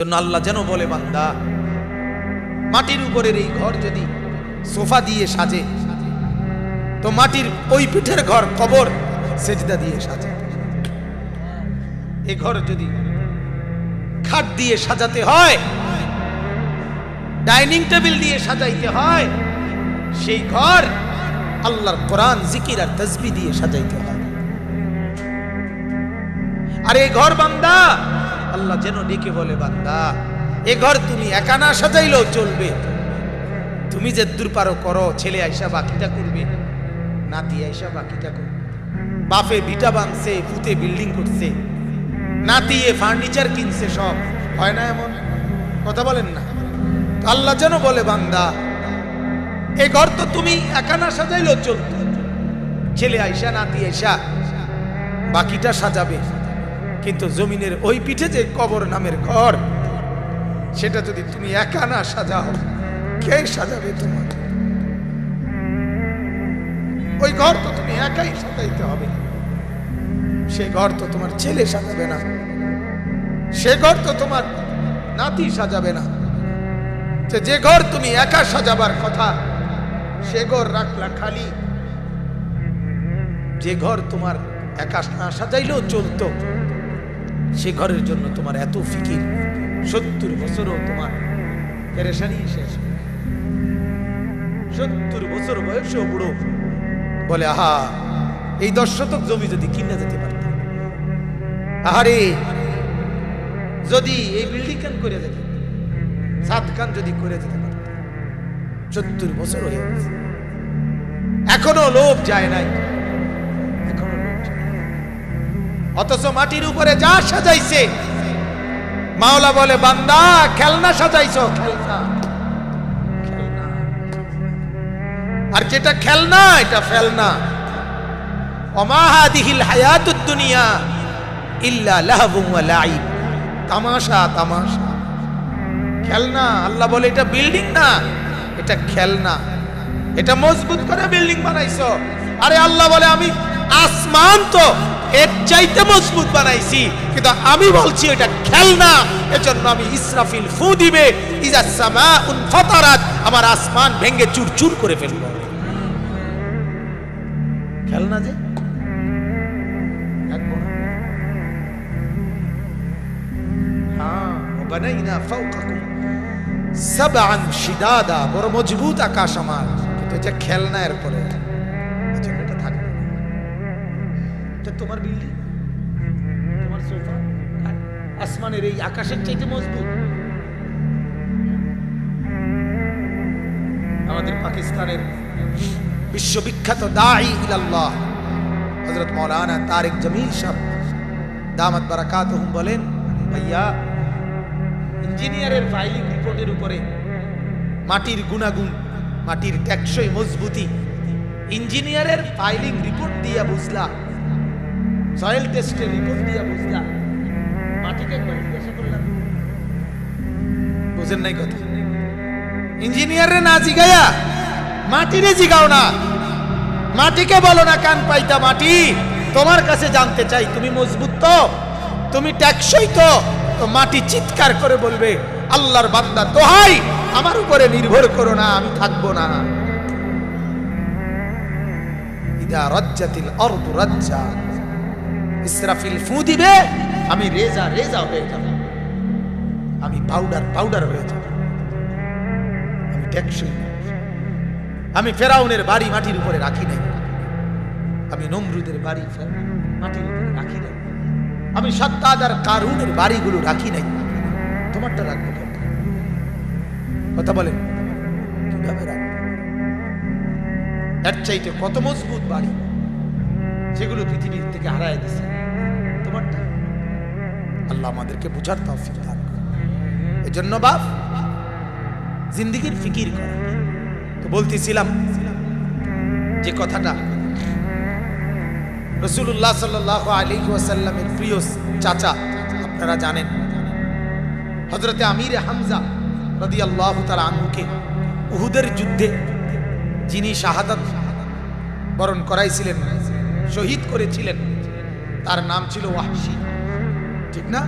জন্য আল্লাহ যেন বলে, বান্দা, মাটির উপরের এই ঘর যদি সোফা দিয়ে সাজে, তো মাটির ওই পিঠের ঘর কবর সেজদা দিয়ে সাজে। এ ঘর যদি খাট দিয়ে সাজাতে হয়, ডাইনিং টেবিল দিয়ে সাজাইতে হয়, সেই ঘর আল্লাহর কোরআন, জিকির আর তসবি দিয়ে সাজাইতে হয়। আর এই ঘর, বান্দা আল্লাহ যেন ডেকে বলে, বান্দা, এ ঘর তুমি একা না সাজাইলেও চলবে। তুমি যে দূর পারো করো, ছেলে আইসা বাকিটা করবে, নাতি আইসা বাকিটা করবে। বাপে ভিটা বাঁধছে ফুতে বিল্ডিং করছে, নাতি এ ফার্নিচার কিনছে সব, হয় না এমন? কথা বলেন না। আল্লাহ যেন বলে, বান্দা, এ ঘর তো তুমি একা না সাজাইলেও চলতো ছেলে আইসা, নাতি আইসা বাকিটা সাজাবে। কিন্তু জমিনের ওই পিঠে যে কবর নামের ঘর, সেটা যদি তুমি একা না সাজাও, কে সাজাবে তোমার? ওই ঘর তো তুমি একাই সাজাইতে হবে। সে ঘর তো তোমার ছেলে সাজাবে না। সে ঘর তো তোমার নাতি সাজাবে না। যে যে ঘর তুমি একা সাজাবার কথা, সে ঘর রাখলা খালি। যে ঘর তোমার একা না সাজাইলেও চলতো সে ঘরের জন্য তোমার এত ফিকির। সত্তর বছরও তোমার পেরেশানি শেষ সত্তর বছর বয়সেও বুড়ো। বলে, আহা, এই দশ শতক জমি যদি কিনে যেতে পারতাম আহারে, যদি এই বিল্ডিং খান করে যেতে সাত খান যদি করে যেতে পারতাম সত্তর বছর হয়ে গেছে। এখনও লোভ যায় নাই। অথচ মাটির উপরে যা সাজাইছে। মাওলা বলে, বান্দা, খেলনা সাজাইছো। খেলনা। আর যেটা খেলনা, এটা ফেলনা। অমাহাদিহিল হায়াতুদ দুনিয়া ইল্লা লাহবুম ওয়া তামাশা তামাশা। খেলনা, আল্লাহ বলে, এটা বিল্ডিং না, এটা খেলনা। এটা মজবুত করে বিল্ডিং বানাইছো। আরে আল্লাহ বলে, আমি আসমান তো এর চাইতে মজবুত বানাইছি। কিন্তু আমি বলছি, এটা খেলনা। এজন্য আমি ইসরাফিল ফু দিবে। উন আমার আসমান ভেঙে চুরচুর করে ফেলব খেলনা যে। হ্যাঁ বানাইনা ফাওকাকুম শিদাদা, বড় মজবুত আকাশ আমার। খেলনা এর তোমার বিল্ডিং তোমার সোফা আসমানের এই আকাশের চাইতে মজবুত? আমাদের পাকিস্তানের বিশ্ববিখ্যাত ইলাল্লাহ। দামাত বলেন, ভাইয়া, ইঞ্জিনিয়ারের ফাইলিং রিপোর্টের উপরে মাটির গুণাগুণ, মাটির টেকসই মজবুতি, ইঞ্জিনিয়ারের ফাইলিং রিপোর্ট দিয়া বুঝলা সয়েল টেস্টের রিপোর্ট দিয়া বুঝলা। মাটিকে একবার জিজ্ঞাসা করলাম বুঝেন নাই কথা। ইঞ্জিনিয়ারে না জিগাইয়া মাটিরে জিগাও না। মাটিকে বলো না, কান পাইতা মাটি। তোমার কাছে জানতে চাই, তুমি মজবুত তো? তুমি ট্যাক্সই তো? তো মাটি চিৎকার করে বলবে, আল্লাহর বান্দা দোহাই, আমার উপরে নির্ভর করো না, আমি থাকব না। ইদা রাজ্জাতিল আরদু রাজ্জা ইসরাফিল ফু দিবে, আমি রেজা রেজা হয়ে যাব। আমি পাউডার পাউডার হয়ে যাব। আমি ট্যাক্সই আমি ফেরাউনের বাড়ি মাটির উপরে রাখি নাই। আমি নমরুদের বাড়ি, মাটির উপরে রাখি নাই। আমি সত্তাদ আর কারুনের বাড়িগুলো রাখি নাই। তোমারটা রাখব কথা বলেন। কীভাবে রাখব? এর চাইতে কত মজবুত বাড়ি সেগুলো পৃথিবীর থেকে হারায় দিছে। আল্লাহ আমাদেরকে বুঝার তৌফিক দান করুন। এজন্য বাপ, জিন্দিগির ফিকির করা। তো বলতেছিলাম যে কথাটা রসুল্লাহ সাল্লাহ আলী ওয়াসাল্লামের প্রিয় চাচা, আপনারা জানেন। হজরতে আমির হামজা রদি আল্লাহ তার আনহুকে উহুদের যুদ্ধে যিনি শাহাদাত বরণ করাইছিলেন, শহীদ করেছিলেন, তার নাম ছিল ওয়াহশি। ঠিক না?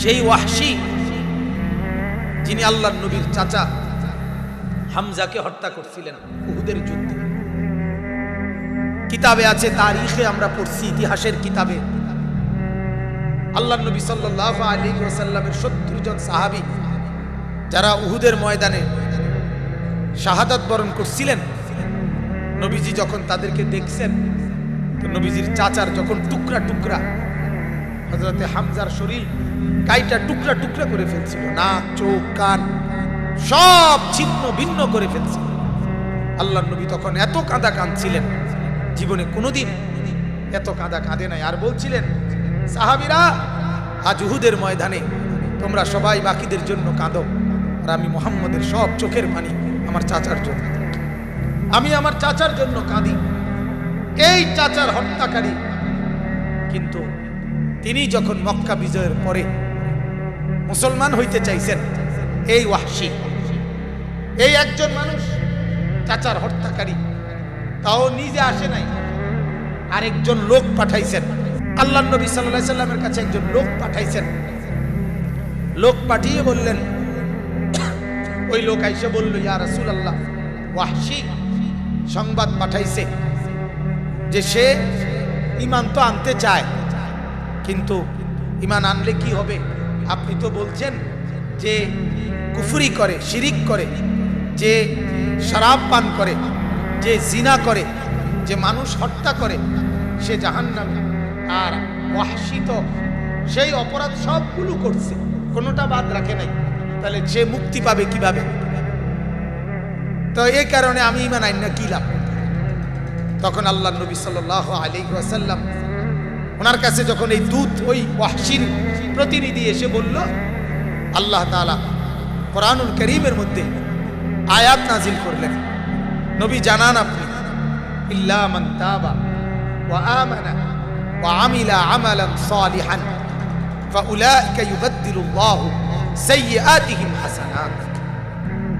সেই ওয়াহশি, যিনি আল্লাহ নবীর চাচা, হামজাকে হত্যা করছিলেন উহুদের যুদ্ধে। কিতাবে আছে, তারিখে আমরা পড়ছি, ইতিহাসের কিতাবে। আল্লাহ নবী সাল্লাহ আলী ওসাল্লামের সত্তর জন সাহাবি, যারা উহুদের ময়দানে শাহাদাত বরণ করছিলেন, নবীজি যখন তাদেরকে দেখছেন নবীজির চাচার যখন টুকরা টুকরা হজরতে হামজার শরীর গাইটা টুকরা টুকরা করে ফেলছিল, নাক, চোখ, কান, সব ছিন্ন ভিন্ন করে ফেলছিল। আল্লাহ নবী তখন এত কাঁদা কাঁদছিলেন, জীবনে কোনোদিন এত কাঁদা কাঁদে নাই। আর বলছিলেন, সাহাবিরা, আজ উহুদের ময়দানে তোমরা সবাই বাকিদের জন্য কাঁদো, আর আমি মোহাম্মদের সব চোখের পানি আমার চাচার জন্য আমি আমার চাচার জন্য কাঁদি। এই চাচার হত্যাকারী কিন্তু তিনি যখন মক্কা বিজয়ের পরে মুসলমান হইতে চাইছেন, এই ওয়াহশি, এই একজন মানুষ চাচার হত্যাকারী, তাও নিজে আসে নাই। আরেকজন লোক পাঠাইছেন। আল্লাহ নবী সাল্লাহ সাল্লামের কাছে একজন লোক পাঠাইছেন। লোক পাঠিয়ে বললেন, ওই লোক আইসে বলল, ইয়া রাসূল আল্লাহ ওয়াহশি সংবাদ পাঠাইছে যে সে ইমান তো আনতে চায় কিন্তু ইমান আনলে কি হবে? আপনি তো বলছেন যে কুফরি করে, শিরিক করে, যে শরাব পান করে, যে জিনা করে, যে মানুষ হত্যা করে, সে জাহান্নামে। আর ওয়াহশি সেই অপরাধ সবগুলো করছে, কোনোটা বাদ রাখে নাই। তাহলে সে মুক্তি পাবে কীভাবে? তো এই কারণে আমি ইমান আইন না কি লাভ? তখন আল্লাহ নবী সাল আলী ওয়াসাল্লাম ওনার কাছে যখন এই দূত, ওই ওয়াহশির প্রতিনিধি এসে বলল, আল্লাহ তালা কোরআনুল করিমের মধ্যে আয়াত নাজিল করলেন। নবী জানান আপনি, ইল্লা আমিলা সালিহান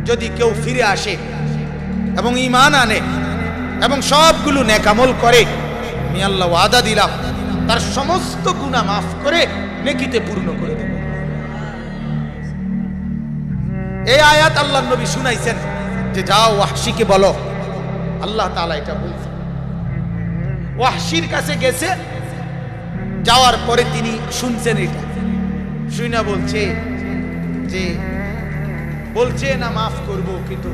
যদি কেউ ফিরে আসে এবং ইমান আনে এবং সবগুলো নেকামল করে, আমি আল্লাহ ওয়াদা দিলাম তার সমস্ত গুণা মাফ করে নেকিতে পূর্ণ করে দেব। এই আয়াত আল্লাহ নবী শুনাইছেন যে যাও ওয়াহশিকে বলো। আল্লাহ তাআলা এটা বলছেন। ওয়াহশির কাছে গেছে, যাওয়ার পরে তিনি শুনছেন এটা। শুনা বলছে যে, বলছে না মাফ করব, কিন্তু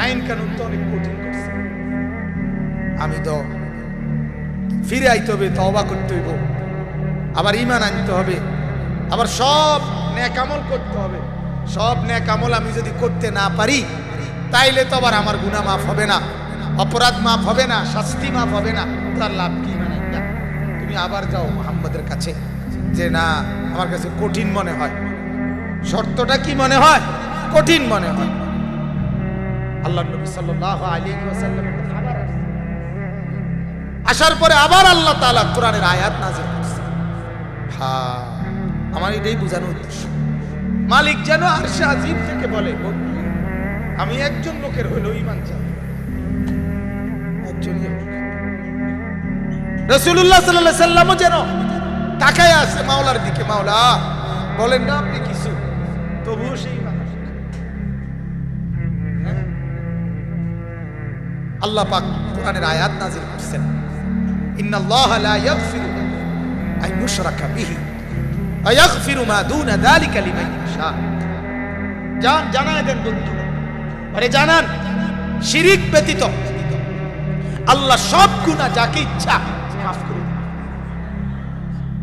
আইন কানুন তো অনেক কঠিন করছে। আমি তো ফিরে আইতে হবে, তওবা করতে হইব। আবার ইমান আনতে হবে। আবার সব ন্যাকামল করতে হবে। সব ন্যাকামল আমি যদি করতে না পারি, তাইলে তো আবার আমার গুনাহ মাফ হবে না। অপরাধ মাফ হবে না, শাস্তি মাফ হবে না। তার লাভ কি মানে তুমি আবার যাও মোহাম্মদের কাছে, যে না, আমার কাছে কঠিন মনে হয়। শর্তটা কি মনে হয়? কঠিন মনে হয়। আল্লাহ নবী কথা আবার আসছে। আসার পরে আবার আল্লাহ তাআলা কোরআনের আয়াত নাযিল করছে। হ্যাঁ আমার এটাই বোঝানোর উদ্দেশ্য। মালিক যেন আরশে আজিম থেকে বলে আমি একজন লোকের হইল ইমান চাই। একজনই হোক। রসুল্লাহ সাল্লাহ সাল্লামও যেন তাকায় আছে মাওলার দিকে, মাওলা, বলেন না আপনি কিছু, তবুও সেই মানুষ হ্যাঁ? আল্লাহ পাক কোরআনের আয়াত নাজিল করছেন। লা মা দুনা জানান, শিরিক ব্যতীত। আল্লাহ সব গুনাহ যাকে ইচ্ছা মাফ করে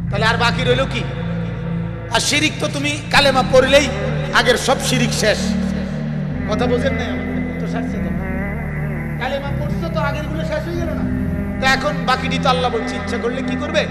তাহলে আর বাকি রইল কি? আর শিরিক তো তুমি কালেমা পড়লেই আগের সব শিরিক শেষ। কথা বোঝেন আমার? তো তো। কালেমা পড়ছো তো আগেরগুলো শেষ হয়ে গেল না? এখন বাকিটি তো আল্লাহ বলছে ইচ্ছা করলে কি করবে?